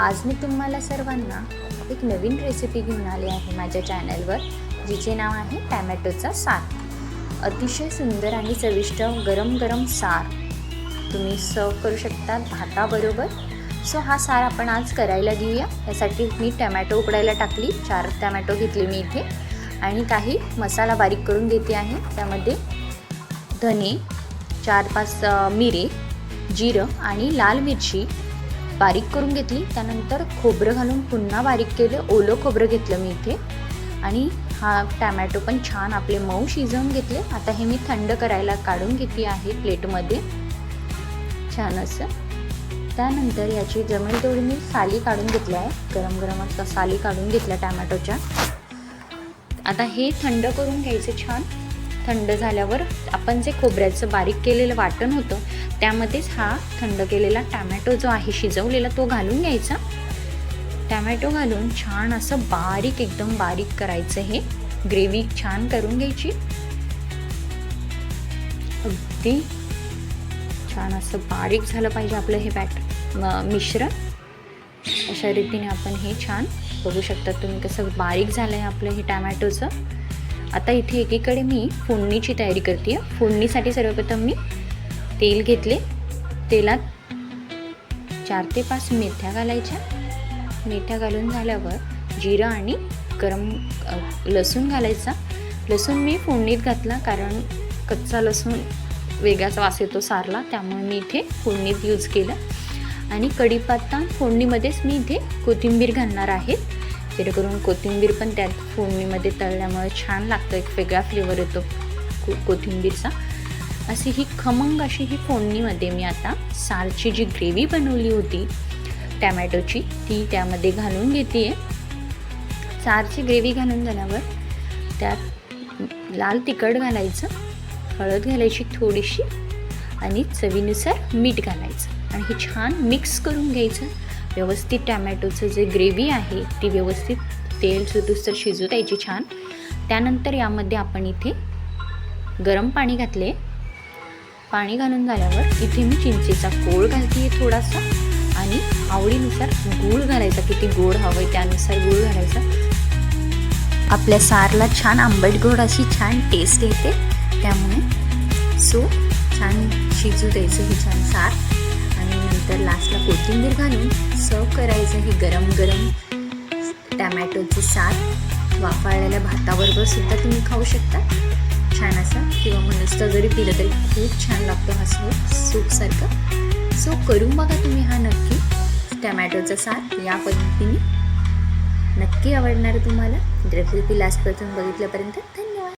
आज मी तुम्हाला सर्वांना एक नवीन रेसिपी घेऊन आली आहे माझ्या चॅनलवर जिचे नाव आहे टॅमॅटोचा सार. अतिशय सुंदर आणि चविष्ट गरम गरम सार. तुम्ही सर्व करू शकता भाताबरोबर. सो हा सार आपण आज करायला घेऊया. यासाठी मी टॅमॅटो उकडायला टाकली. चार टॅमॅटो घेतले मी इथे. आणि काही मसाला बारीक करून घेते आहे. त्यामध्ये धने चार पाच मिरे जिरं आणि लाल मिरची बारीक करून घेतली. त्यानंतर खोबरं घालून पुन्हा बारीक केलं. ओलं खोबरं घेतलं मी इथे. आणि हा टॅमॅटो पण छान आपले मऊ शिजवून घेतले. आता हे मी थंड करायला काढून घेतली आहे प्लेटमध्ये. छान असं. त्यानंतर याची जमेल तेवढी मी साली काढून घेतली आहे. गरम गरम असं साली काढून घेतल्या टॅमॅटोच्या. आता हे थंड करून घ्यायचं छान. थंड झाल्यावर आपण जे खोबऱ्याचं बारीक केलेलं वाटण होतं त्यामध्येच हा थंड केलेला टॅमॅटो जो आहे शिजवलेला तो घालून घ्यायचा. टॅमॅटो घालून छान असं बारीक एकदम बारीक करायचं हे. ग्रेव्ही छान करून घ्यायची. अगदी छान असं बारीक झालं पाहिजे आपलं हे बॅट मिश्रण. अशा रीतीने आपण हे छान बघू शकता तुम्ही कसं बारीक झालं आहे आपलं हे टॅमॅटोचं. आता इथे एकीकडे मी फोडणीची तयारी करते. आहे फोडणीसाठी सर्वप्रथम मी तेल घेतले. तेलात चार ते पाच मेथ्या घालायच्या. मेथ्या घालून झाल्यावर जिरं आणि गरम लसूण घालायचा. लसूण मी फोडणीत घातला कारण कच्चा लसूण वेगळाच वास येतो सारला त्यामुळे मी इथे फोडणीत यूज केलं. आणि कढीपत्ता फोडणीमध्येच मी इथे कोथिंबीर घालणार आहे. जेणेकरून कोथिंबीर पण त्यात फोडणीमध्ये तळल्यामुळे छान लागतं एक वेगळा फ्लेवर येतो को कोथिंबीरचा. अशी ही खमंग अशी ही फोडणीमध्ये मी आता सारची जी ग्रेव्ही बनवली होती टॅमॅटोची ती त्यामध्ये घालून घेते आहे सारची ग्रेव्ही घालून झाल्यावर त्यात लाल तिखट घालायचं हळद घालायची थोडीशी आणि चवीनुसार मीठ घालायचं. आणि हे छान मिक्स करून घ्यायचं. व्यवस्थित टॅमॅटोचं जे ग्रेव्ही आहे ती व्यवस्थित तेल सुटूस तर शिजू द्यायची छान. त्यानंतर यामध्ये आपण इथे गरम पाणी घातले. पाणी घालून झाल्यावर इथे मी चिंचेचा कोळ घालते थोडासा आणि आवडीनुसार गूळ घालायचा किती गोड हवं आहे त्यानुसार गूळ घालायचा. आपल्या सारला छान आंबट गोड अशी छान टेस्ट येते. त्यामुळे सो छान शिजू द्यायचं ही छान सार. नंतर लास्टला कोथिंबीर घालून सर्व करायचं हे गरम गरम. टॅमॅटोचे साथ वाफाळलेल्या भाताबरोबर सुद्धा तुम्ही खाऊ शकता. छान असा किंवा मग नुसतं जरी पिलं तरी खूप छान लागतो हा सूप सूपसारखं सो करून बघा तुम्ही हा नक्की. टॅमॅटोचा साथ या पद्धतीने. नक्की आवडणार तुम्हाला. रेसिपी लास्टपर्यंत बघितल्यापर्यंत